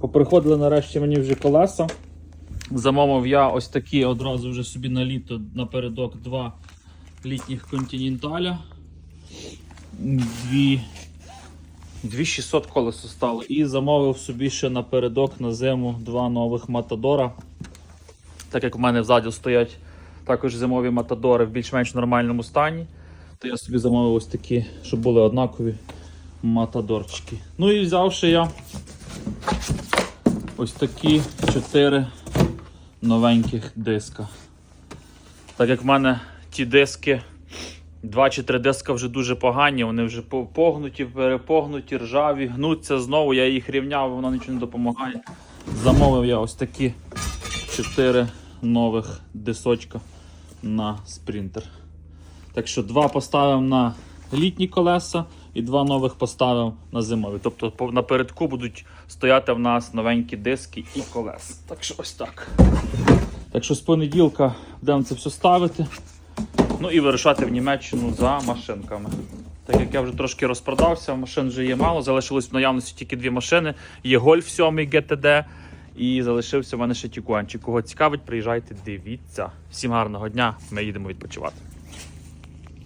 Поприходили нарешті мені вже колеса. Замовив я ось такі одразу вже собі на літо напередок два літніх континенталя. Дві 2600 колесо стало. І замовив собі ще напередок на зиму два нових Матадора. Так як в мене взаді стоять також зимові Матадори в більш-менш нормальному стані, то я собі замовив ось такі, щоб були однакові матадорчики. Ну і взявши я ось такі 4 новеньких диска. Так як в мене ті диски, 2 чи 3 диска вже дуже погані, вони вже погнуті, перепогнуті, ржаві, гнуться знову, я їх рівняв, воно нічого не допомагає. Замовив я ось такі 4 нових дисочка на спринтер. Так що два поставив на літні колеса і два нових поставив на зимові. Тобто напередку будуть стояти в нас новенькі диски і колеса. Так що ось так. Так що з понеділка будемо це все ставити. Ну і вирушати в Німеччину за машинками. Так як я вже трошки розпродався, машин вже є мало, залишилось в наявності тільки дві машини. Є Golf 7 GTD і залишився в мене ще Тікуанчик. Кого цікавить, приїжджайте, дивіться. Всім гарного дня, ми їдемо відпочивати.